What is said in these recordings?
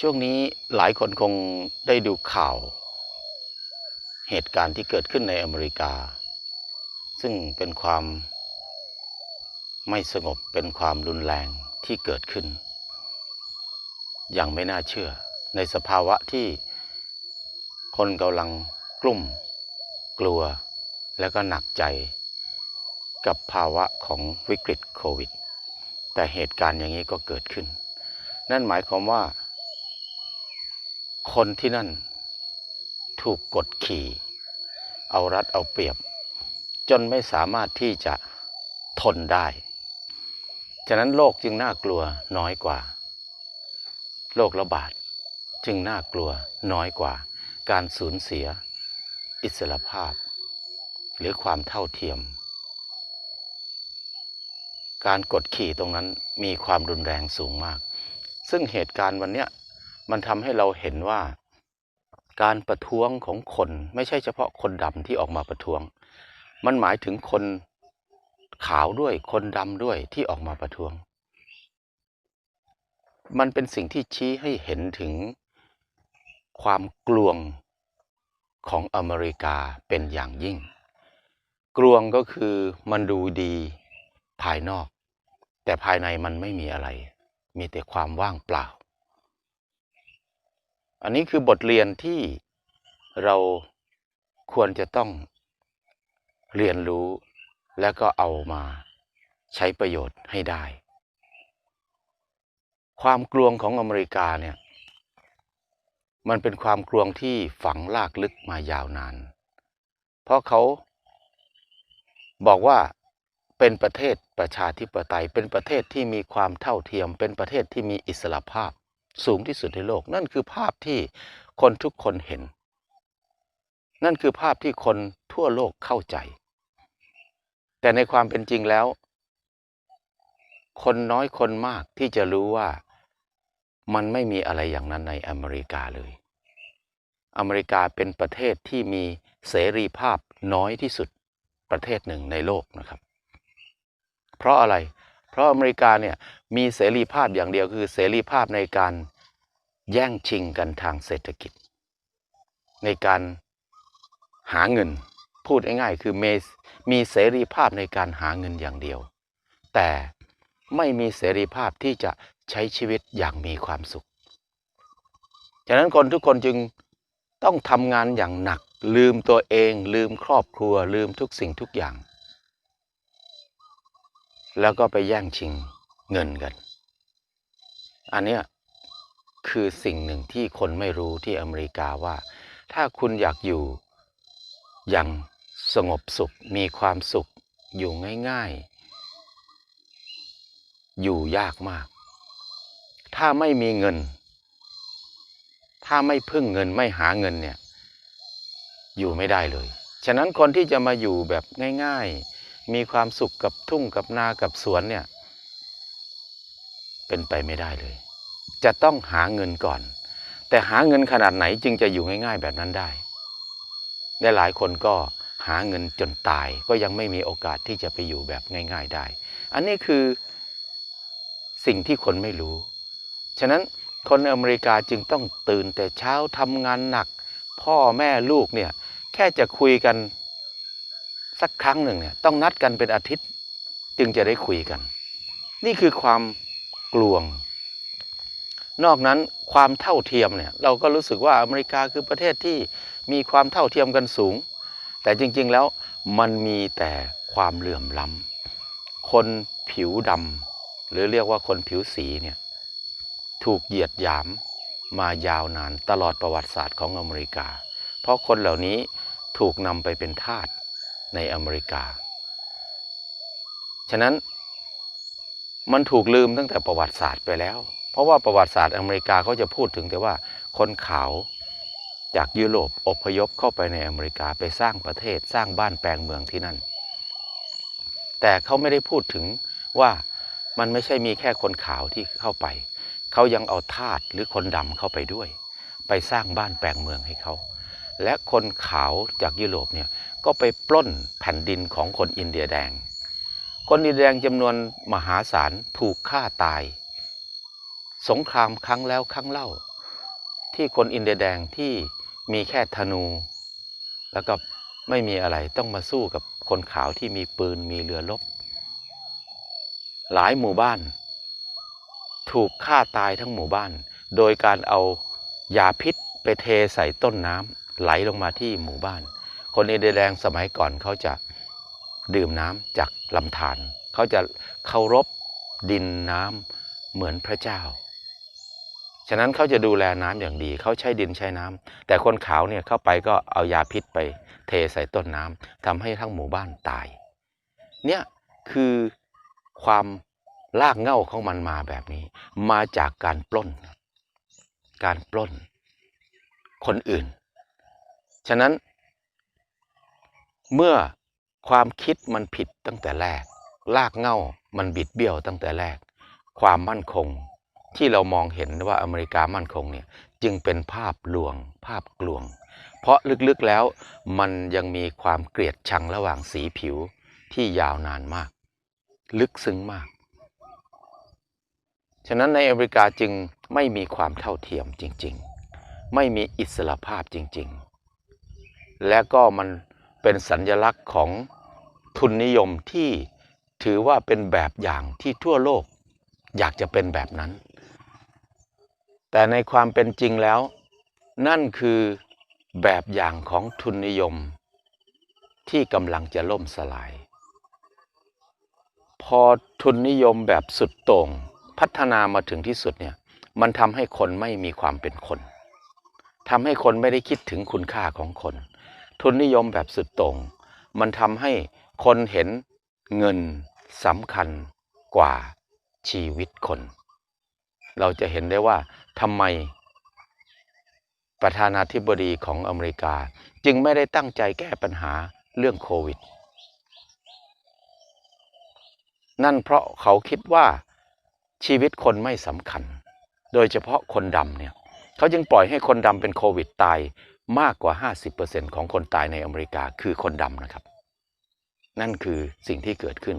ช่วงนี้หลายคนคงได้ดูข่าว เหตุการณ์ที่เกิดขึ้นในอเมริกา ซึ่งเป็นความไม่สงบเป็นความรุนแรงที่เกิดขึ้น อย่างไม่น่าเชื่อ ในสภาวะที่คนกำลังกลุ่ม กลัวและก็หนักใจ กับภาวะของวิกฤตโควิด แต่เหตุการณ์อย่างนี้ก็เกิดขึ้น นั่นหมายความว่า คนที่นั่น ถูกกดขี่ เอารัดเอาเปรียบ จนไม่สามารถที่จะทนได้ ฉะนั้นโลกจึงน่ากลัวน้อยกว่า โรคระบาดจึงน่ากลัวน้อยกว่า การสูญเสีย อิสรภาพ หรือความเท่าเทียม การกดขี่ตรงนั้นมีความรุนแรงสูงมาก ซึ่งเหตุการณ์วันเนี้ย มันทำให้เราเห็นว่า การประท้วงของคนไม่ใช่เฉพาะคนดำที่ออกมาประท้วง มันหมายถึงคนขาวด้วยคนดำด้วยที่ออกมาประท้วง มันเป็นสิ่งที่ชี้ให้เห็นถึงความกลวงของอเมริกาเป็นอย่างยิ่ง กลวงก็คือมันดูดีภายนอก แต่ภายในมันไม่มีอะไร มีแต่ความว่างเปล่า อันนี้คือบทเรียนที่เราควรจะต้องเรียนรู้และก็เอามาใช้ประโยชน์ให้ได้ ความกลวงของอเมริกาเนี่ยมันเป็นความกลวงที่ฝังลากลึกมายาวนาน เพราะเขาบอกว่าเป็นประเทศประชาธิปไตย เป็นประเทศที่มีความเท่าเทียม เป็นประเทศที่มีอิสระภาพ สูงที่สุดในโลก นั่นคือภาพที่คนทุกคนเห็น นั่นคือภาพที่คนทั่วโลกเข้าใจ แต่ในความเป็นจริงแล้ว คนน้อยคนมากที่จะรู้ว่ามันไม่มีอะไรอย่างนั้นในอเมริกาเลย อเมริกาเป็นประเทศที่มีเสรีภาพน้อยที่สุดประเทศหนึ่งในโลกนะครับ เพราะอะไร เพราะอเมริกาเนี่ยมีเสรีภาพอย่างเดียวคือเสรีภาพในการแย่งชิงกันทางเศรษฐกิจ ในการหาเงินพูดง่ายๆคือมีมีเสรีภาพในการหาเงินอย่างเดียว แต่ไม่มีเสรีภาพที่จะใช้ชีวิตอย่างมีความสุข ฉะนั้นคนทุกคนจึงต้องทำงานอย่างหนัก ลืมตัวเอง ลืมครอบครัว ลืมทุกสิ่งทุกอย่าง แล้วก็ไปแย่งชิงเงินกัน อันเนี้ยคือสิ่งหนึ่งที่คนไม่รู้ที่อเมริกาว่า ถ้าคุณอยากอยู่อย่างสงบสุขมีความสุขอยู่ง่าย ๆ อยู่ยากมาก ถ้าไม่มีเงิน ถ้าไม่พึ่งเงินไม่หาเงินเนี่ย อยู่ไม่ได้เลย ฉะนั้นคนที่จะมาอยู่แบบง่าย ๆ มีความสุขกับทุ่งกับนากับสวนเนี่ย เป็นไปไม่ได้เลย จะต้องหาเงินก่อน แต่หาเงินขนาดไหนจึงจะอยู่ง่าย ๆ แบบนั้นได้และหลายคนก็หาเงินจนตายก็ยังไม่มีโอกาสที่จะไปอยู่แบบง่าย ๆได้ อันนี้คือสิ่งที่คนไม่รู้ ฉะนั้นคนอเมริกาจึงต้องตื่นแต่เช้าทำงานหนัก พ่อแม่ลูกเนี่ย แค่จะคุยกัน สักครั้งหนึ่งเนี่ยต้องนัดกันเป็นอาทิตย์จึงจะได้คุยกัน นี่คือความกลวง นอกนั้นความเท่าเทียมเนี่ยเราก็รู้สึกว่าอเมริกาคือประเทศที่มีความเท่าเทียมกันสูง แต่จริงๆแล้วมันมีแต่ความเหลื่อมล้ำคนผิวดำหรือเรียกว่าคนผิวสีเนี่ยถูกเหยียดหยามมายาวนานตลอดประวัติศาสตร์ของอเมริกา เพราะคนเหล่านี้ถูกนำไปเป็นทาส ในอเมริกา ฉะนั้นมันถูกลืมตั้งแต่ประวัติศาสตร์ไปแล้ว เพราะว่าประวัติศาสตร์อเมริกาเขาจะพูดถึงแต่ว่าคนขาวจากยุโรปอพยพเข้าไปในอเมริกาไปสร้างประเทศสร้างบ้านแปลงเมืองที่นั่น แต่เขาไม่ได้พูดถึงว่ามันไม่ใช่มีแค่คนขาวที่เข้าไป เขายังเอาทาสหรือคนดำเข้าไปด้วย ไปสร้างบ้านแปลงเมืองให้เขา และคนขาวจากยุโรปเนี่ยก็ไปปล้นแผ่นดินของคนอินเดียแดง คนอินเดียแดงจำนวนมหาศาลถูกฆ่าตาย สงครามครั้งแล้วครั้งเล่า ที่คนอินเดียแดงที่มีแค่ธนู แล้วก็ไม่มีอะไรต้องมาสู้กับคนขาวที่มีปืนมีเรือรบหลายหมู่บ้าน ถูกฆ่าตายทั้งหมู่บ้าน โดยการเอายาพิษไปเทใส่ต้นน้ำ ไหลลงมาที่หมู่บ้าน คนอินเดียแดงสมัยก่อนเขาจะดื่มน้ำจากลำธารเขาจะเคารพดินน้ำเหมือนพระเจ้า ฉะนั้นเขาจะดูแลน้ำอย่างดี เขาใช้ดินใช้น้ำแต่คนขาวเนี่ยเข้าไปก็เอายาพิษไป เทใส่ต้นน้ำทำให้ทั้งหมู่บ้านตาย เนี่ยคือความลากเง้าของมันมาแบบนี้ มาจากการปล้น การปล้น คนอื่น ฉะนั้นเมื่อความคิดมันผิดตั้งแต่แรกลากเง้ามันบิดเบี้ยวตั้งแต่แรก ความมั่นคงที่เรามองเห็นว่าอเมริกามั่นคงเนี่ยจึงเป็นภาพลวง ภาพกลวง เพราะลึกๆแล้วมันยังมีความเกลียดชังระหว่างสีผิวที่ยาวนานมาก ลึกซึ้งมาก ฉะนั้นในอเมริกาจึงไม่มีความเท่าเทียมจริง ๆ ไม่มีอิสระภาพจริง ๆ และก็มันเป็นสัญญลักษณ์ของทุนนิยมที่ถือว่าเป็นแบบอย่างที่ทั่วโลกอยากจะเป็นแบบนั้น แต่ในความเป็นจริงแล้ว นั่นคือแบบอย่างของทุนนิยม ที่กำลังจะล่มสลาย พอทุนนิยมแบบสุดโต่งพัฒนามาถึงที่สุดเนี่ยมันทำให้คนไม่มีความเป็นคนทำให้คนไม่ได้คิดถึงคุณค่าของคน ทุนนิยมแบบสุดโต่งมันทำให้คนเห็นเงินสำคัญกว่าชีวิตคน เราจะเห็นได้ว่าทำไม ประธานาธิบดีของอเมริกาจึงไม่ได้ตั้งใจแก้ปัญหาเรื่องโควิด นั่นเพราะเขาคิดว่าชีวิตคนไม่สำคัญ โดยเฉพาะคนดำเนี่ย เขาจึงปล่อยให้คนดำเป็นโควิดตาย มากกว่า 50%ของคนตายในอเมริกาคือคนดำนะครับ นั่นคือสิ่งที่เกิดขึ้น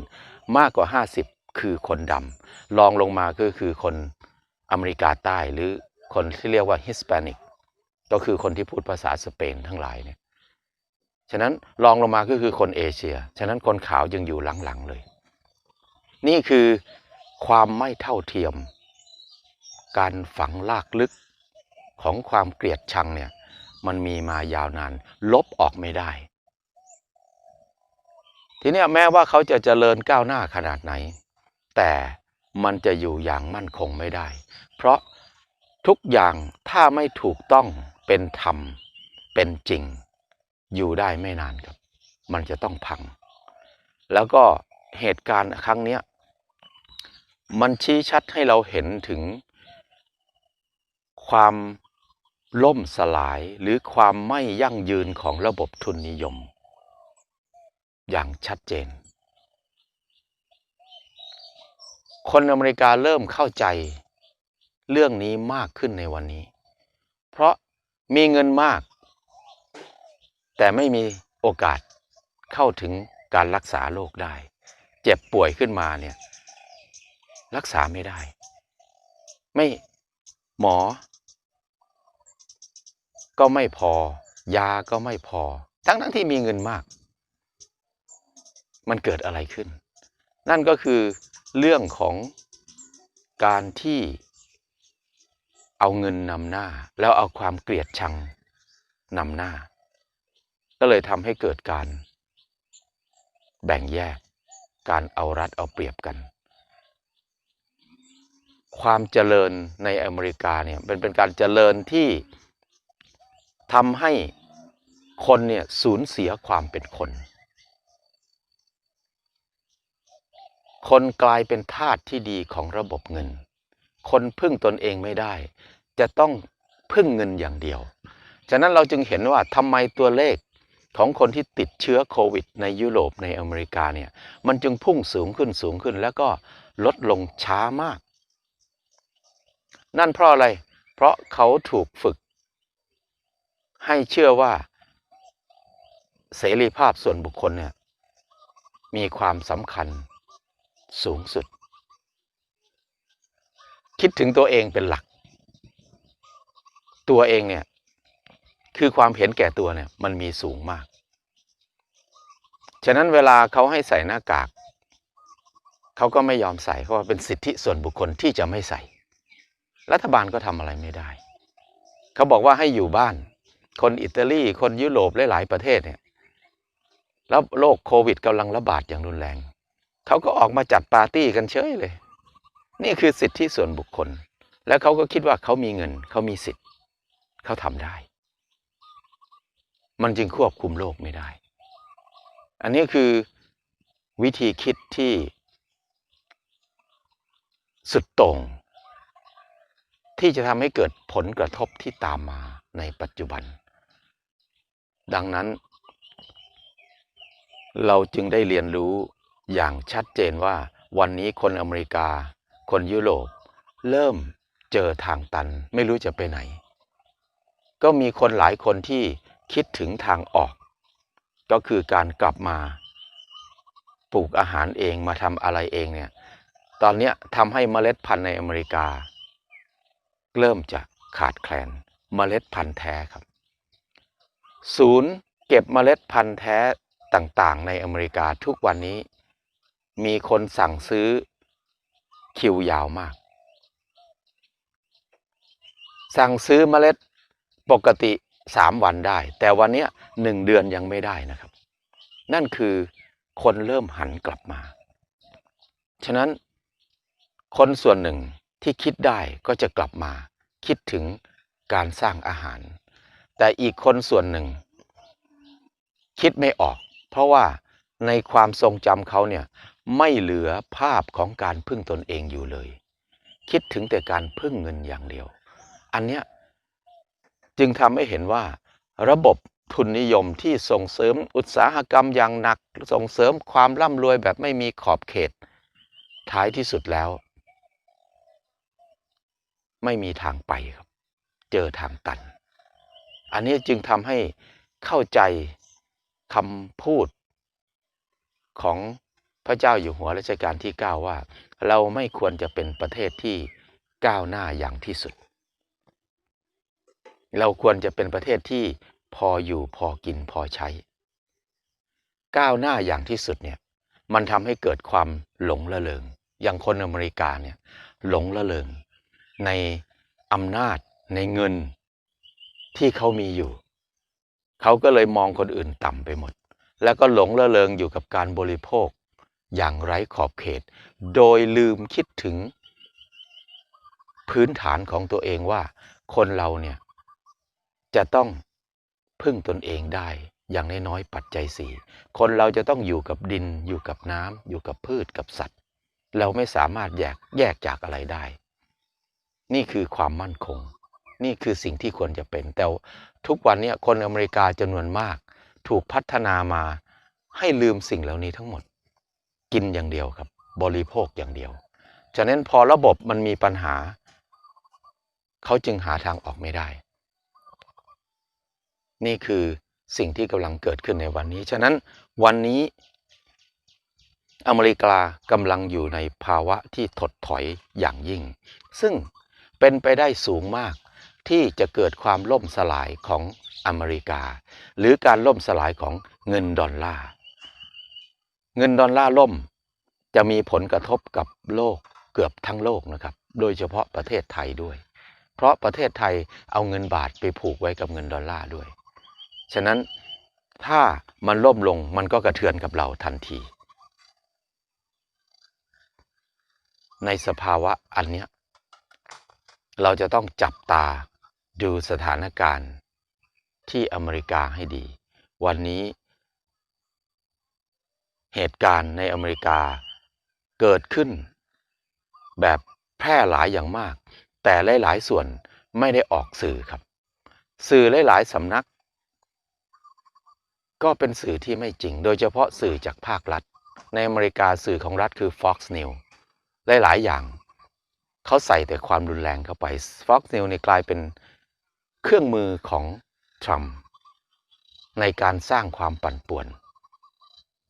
มากกว่า 50 คือคนดำรองลงมาก็คือคนอเมริกาใต้หรือคนที่เรียกว่าฮิสแปนิกก็คือคนที่พูดภาษาสเปนทั้งหลายเนี่ยฉะนั้นรองลงมาก็คือคนเอเชีย ฉะนั้นคนขาวยังอยู่หลังๆเลย นี่คือความไม่เท่าเทียม การฝังลากลึกของความเกลียดชังเนี่ย มันมีมายาวนาน ลบออกไม่ได้ ทีนี้แม้ว่าเขาจะเจริญก้าวหน้าขนาดไหน แต่มันจะอยู่อย่างมั่นคงไม่ได้ เพราะทุกอย่างถ้าไม่ถูกต้องเป็นธรรม เป็นจริง อยู่ได้ไม่นานครับ มันจะต้องพัง แล้วก็เหตุการณ์ครั้งนี้มันชี้ชัดให้เราเห็นถึงความ ล่มสลายหรือความไม่ยั่งยืนของระบบทุนนิยม อย่างชัดเจน คนอเมริกาเริ่มเข้าใจ เรื่องนี้มากขึ้นในวันนี้ เพราะมีเงินมาก แต่ไม่มีโอกาสเข้าถึงการรักษาโรคได้ เจ็บป่วยขึ้นมาเนี่ย รักษาไม่ได้ ไม่หมอ ก็ไม่พอ ยาก็ไม่พอ ทั้งทั้งที่มีเงินมาก มันเกิดอะไรขึ้น นั่นก็คือเรื่องของการที่เอาเงินนำหน้า แล้วเอาความเกลียดชังนำหน้า ก็เลยทำให้เกิดการ แบ่งแยก การเอารัดเอาเปรียบกัน ความเจริญในอเมริกาเนี่ยเป็นเป็นการเจริญที่ ทำให้คนเนี่ยสูญเสียความเป็นคน คนกลายเป็นทาสที่ดีของระบบเงิน คนพึ่งตนเองไม่ได้ จะต้องพึ่งเงินอย่างเดียว ฉะนั้นเราจึงเห็นว่าทำไมตัวเลขของคนที่ติดเชื้อโควิด ในยุโรปในอเมริกาเนี่ยมันจึงพุ่งสูงขึ้นสูงขึ้น แล้วก็ลดลงช้ามาก นั่นเพราะอะไร เพราะเขาถูกฝึก ให้เชื่อว่าเสรีภาพส่วนบุคคลเนี่ยมีความสำคัญสูงสุด คิดถึงตัวเองเป็นหลัก ตัวเองเนี่ยคือความเห็นแก่ตัวเนี่ยมันมีสูงมาก ฉะนั้นเวลาเขาให้ใส่หน้ากาก เขาก็ไม่ยอมใส่เพราะว่าเป็นสิทธิส่วนบุคคลที่จะไม่ใส่ รัฐบาลก็ทำอะไรไม่ได้ เขาบอกว่าให้อยู่บ้าน คนอิตาลี คนยุโรปหลายๆประเทศเนี่ยแล้วโรคโควิดกำลังระบาดอย่างรุนแรง เขาก็ออกมาจัดปาร์ตี้กันเฉยเลย นี่คือสิทธิส่วนบุคคล แล้วเขาก็คิดว่าเขามีเงิน เขามีสิทธิ์ เขาทำได้ มันจึงควบคุมโลกไม่ได้ อันนี้คือวิธีคิดที่สุดโต่งที่จะทำให้เกิดผลกระทบที่ตามมา ในปัจจุบัน ดังนั้น เราจึงได้เรียนรู้อย่างชัดเจนว่าวันนี้คนอเมริกา คนยุโรป เริ่มเจอทางตันไม่รู้จะไปไหน ก็มีคนหลายคนที่คิดถึงทางออก ก็คือการกลับมาปลูกอาหารเองมาทำอะไรเองเนี่ยตอนนี้ทำให้เมล็ดพันธุ์ในอเมริกา เริ่มจะขาดแคลน เมล็ดพันธุ์แท้ครับ ศูนย์เก็บเมล็ดพันธุ์แท้ต่างๆ ในอเมริกาทุกวันนี้ มีคนสั่งซื้อคิวยาวมาก สั่งซื้อเมล็ดปกติสามวันได้ แต่วันนี้หนึ่งเดือนยังไม่ได้นะครับ นั่นคือคนเริ่มหันกลับมา ฉะนั้นคนส่วนหนึ่งที่คิดได้ก็จะกลับมา คิดถึง การสร้างอาหาร แต่อีกคนส่วนหนึ่ง คิดไม่ออก เพราะว่าในความทรงจำเขาเนี่ยไม่เหลือภาพของการพึ่งตนเองอยู่เลย คิดถึงแต่การพึ่งเงินอย่างเดียว อันเนี้ยจึงทำให้เห็นว่า ระบบทุนนิยมที่ส่งเสริมอุตสาหกรรมอย่างหนัก ส่งเสริมความร่ำรวยแบบไม่มีขอบเขต ท้ายที่สุดแล้ว ไม่มีทางไปครับ เจอทางตัน อันนี้จึงทำให้เข้าใจคำพูดของพระเจ้าอยู่หัวรัชกาลที่ 9 ว่า เราไม่ควรจะเป็นประเทศที่ก้าวหน้าอย่างที่สุด เราควรจะเป็นประเทศที่พออยู่พอกินพอใช้ ก้าวหน้าอย่างที่สุดเนี่ยมันทำให้เกิดความหลงละเลงอย่างคนอเมริกาเนี่ยหลงละเลงในอำนาจ ในเงินที่เขามีอยู่ เขาก็เลยมองคนอื่นต่ำไปหมด แล้วก็หลงละเลงอยู่กับการบริโภค อย่างไร้ขอบเขต โดยลืมคิดถึง พื้นฐานของตัวเองว่า คนเราเนี่ย จะต้องพึ่งตนเองได้อย่างน้อยๆปัจจัยสี่คนเราจะต้องอยู่กับดิน อยู่กับน้ำอยู่กับพืชกับสัตว์ เราไม่สามารถแยกแยกจากอะไรได้ นี่คือความมั่นคง นี่คือสิ่งที่ควรจะเป็น แต่ทุกวันนี้คนอเมริกาจำนวนมาก ถูกพัฒนามาให้ลืมสิ่งเหล่านี้ทั้งหมด กินอย่างเดียวครับ บริโภคอย่างเดียว ฉะนั้นพอระบบมันมีปัญหา เขาจึงหาทางออกไม่ได้ นี่คือสิ่งที่กำลังเกิดขึ้นในวันนี้ ฉะนั้นวันนี้อเมริกากำลังอยู่ในภาวะที่ถดถอยอย่างยิ่ง ซึ่งเป็นไปได้สูงมาก ที่จะเกิดความล่มสลายของอเมริกา หรือการล่มสลายของเงินดอลลาร์เงินดอลลาร์ล่มจะมีผลกระทบกับโลกเกือบทั้งโลกนะครับ โดยเฉพาะประเทศไทยด้วย เพราะประเทศไทยเอาเงินบาทไปผูกไว้กับเงินดอลลาร์ด้วย ฉะนั้นถ้ามันล่มลงมันก็กระเทือนกับเราทันที ในสภาวะอันเนี้ยเราจะต้องจับตา ดูสถานการณ์ที่อเมริกาให้ดี วันนี้ เหตุการณ์ในอเมริกาเกิดขึ้น แบบแพร่หลายอย่างมาก แต่หลาย ๆ ส่วนไม่ได้ออกสื่อครับ สื่อหลาย ๆสำนัก ก็เป็นสื่อที่ไม่จริง โดยเฉพาะสื่อจากภาครัฐ ในอเมริกาสื่อของรัฐคือ Fox News หลาย ๆ อย่าง เขาใส่แต่ความรุนแรงเข้าไป Fox News ในกลายเป็น เครื่องมือของทรัมป์ในการสร้างความปั่นป่วน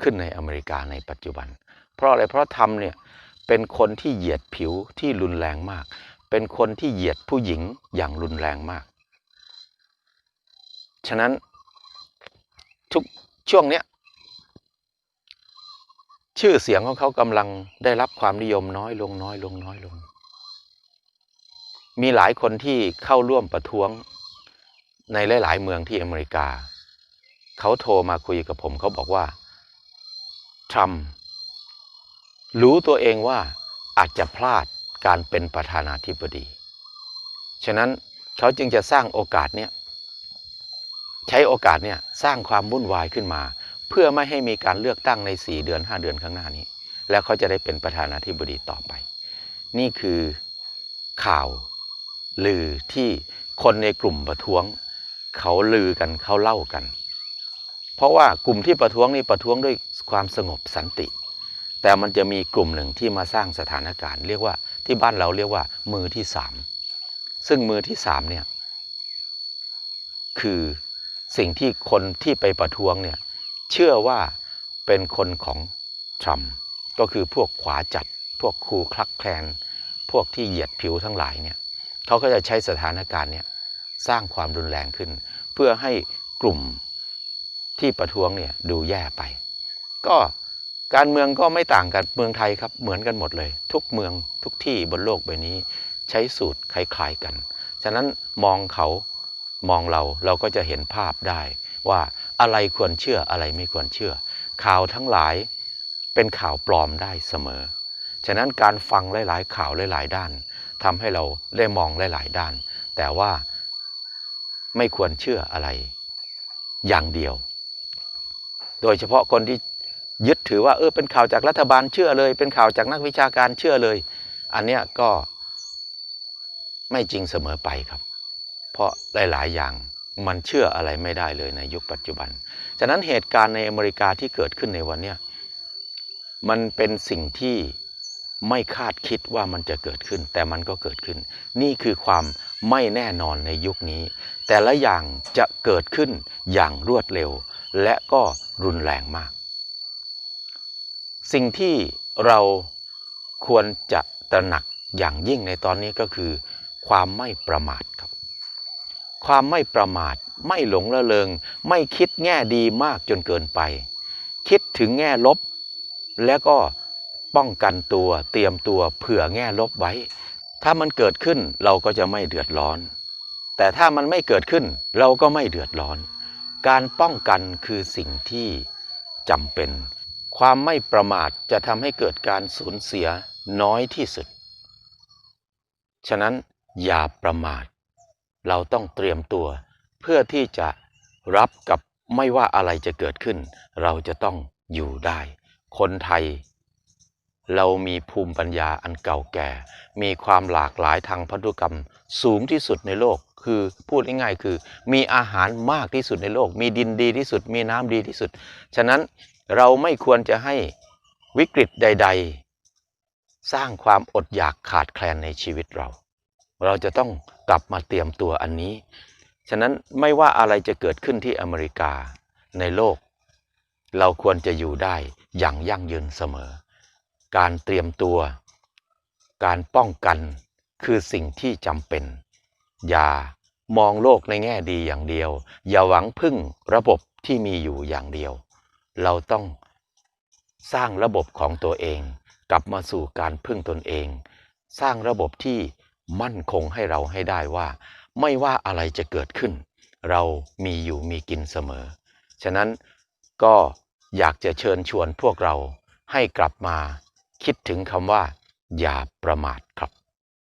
ขึ้นในอเมริกาในปัจจุบัน เพราะอะไรเพราะทำเนี่ยเป็นคนที่เหยียดผิวที่รุนแรงมาก เป็นคนที่เหยียดผู้หญิงอย่างรุนแรงมาก ฉะนั้นทุกช่วงเนี้ยชื่อเสียงของเขากำลังได้รับความนิยมน้อยลงน้อยลงน้อยลง มีหลายคนที่เข้าร่วมประท้วง ในหลาย ๆ เมืองที่อเมริกา เขาโทรมาคุยกับผมเขาบอกว่าทรัมป์รู้ตัวเองว่าอาจจะพลาดการเป็นประธานาธิบดี ฉะนั้นเขาจึงจะสร้างโอกาสเนี้ยใช้โอกาสเนี่ยสร้างความวุ่นวายขึ้นมา เพื่อไม่ให้มีการเลือกตั้งใน 4 เดือน 5 เดือนข้างหน้านี้ แล้วเขาจะได้เป็นประธานาธิบดีต่อไป นี่คือข่าวลือที่คนในกลุ่มประท้วง เขาลือกันเขาเล่ากัน เพราะว่ากลุ่มที่ประท้วงนี่ประท้วงด้วยความสงบสันติ แต่มันจะมีกลุ่มหนึ่งที่มาสร้างสถานการณ์ เรียกว่าที่บ้านเราเรียกว่ามือที่สามซึ่งมือที่สามเนี่ยคือสิ่งที่คนที่ไปประท้วงเนี่ยเชื่อว่าเป็นคนของทรัมป์ก็คือพวกขวาจัด พวกครูคลักแคลน พวกที่เหยียดผิวทั้งหลายเนี่ยเขาก็จะใช้สถานการณ์เนี่ย สร้างความรุนแรงขึ้น เพื่อให้กลุ่มที่ประท้วงเนี่ยดูแย่ไป ก็การเมืองก็ไม่ต่างกับเมืองไทยครับเหมือนกันหมดเลย ทุกเมืองทุกที่บนโลกใบนี้ ใช้สูตรคล้ายๆกัน ฉะนั้นมองเขามองเราเราก็จะเห็นภาพได้ ว่าอะไรควรเชื่ออะไรไม่ควรเชื่อ ข่าวทั้งหลายเป็นข่าวปลอมได้เสมอ ฉะนั้นการฟังหลาย ๆ ข่าวหลาย ๆ ด้านทำให้เราได้มองหลาย ๆ ด้าน แต่ว่า ไม่ควรเชื่ออะไร อย่างเดียว โดยเฉพาะคนที่ยึดถือว่าเออเป็นข่าวจากรัฐบาลเชื่อเลย เป็นข่าวจากนักวิชาการเชื่อเลย อันเนี้ยก็ไม่จริงเสมอไปครับ เพราะหลาย ๆ อย่างมันเชื่ออะไรไม่ได้เลยในยุคปัจจุบัน ฉะนั้นเหตุการณ์ในอเมริกาที่เกิดขึ้นในวันเนี้ยมันเป็นสิ่งที่ ไม่คาดคิดว่ามันจะเกิดขึ้น แต่มันก็เกิดขึ้น นี่คือความไม่แน่นอนในยุคนี้ แต่ละอย่างจะเกิดขึ้นอย่างรวดเร็ว และก็รุนแรงมาก สิ่งที่เราควรจะตระหนักอย่างยิ่งในตอนนี้ก็คือ ความไม่ประมาทครับ ความไม่ประมาทไม่หลงละเลงไม่คิดแง่ดีมากจนเกินไป คิดถึงแง่ลบ แล้วก็ ป้องกันตัวเตรียมตัวเผื่อแง่ลบไว้ ถ้ามันเกิดขึ้นเราก็จะไม่เดือดร้อน แต่ถ้ามันไม่เกิดขึ้นเราก็ไม่เดือดร้อน การป้องกันคือสิ่งที่จำเป็น ความไม่ประมาทจะทำให้เกิดการสูญเสียน้อยที่สุด ฉะนั้นอย่าประมาท เราต้องเตรียมตัว เพื่อที่จะรับกับไม่ว่าอะไรจะเกิดขึ้น เราจะต้องอยู่ได้ คนไทย เรามีภูมิปัญญาอันเก่าแก่ มีความหลากหลายทางพันธุกรรมสูงที่สุดในโลก คือพูดง่ายๆคือ มีอาหารมากที่สุดในโลก มีดินดีที่สุด มีน้ำดีที่สุด ฉะนั้นเราไม่ควรจะให้วิกฤตใด ๆ สร้างความอดอยากขาดแคลนในชีวิตเรา เราจะต้องกลับมาเตรียมตัวอันนี้ ฉะนั้นไม่ว่าอะไรจะเกิดขึ้นที่อเมริกาในโลก เราควรจะอยู่ได้อย่างยั่งยืนเสมอ การเตรียมตัว การป้องกันคือสิ่งที่จำเป็น อย่ามองโลกในแง่ดีอย่างเดียว อย่าหวังพึ่งระบบที่มีอยู่อย่างเดียว เราต้องสร้างระบบของตัวเอง กลับมาสู่การพึ่งตนเอง สร้างระบบที่มั่นคงให้เราให้ได้ว่า ไม่ว่าอะไรจะเกิดขึ้น เรามีอยู่มีกินเสมอ ฉะนั้นก็อยากจะเชิญชวนพวกเราให้กลับมา คิดถึงคำว่า อย่าประมาทครับ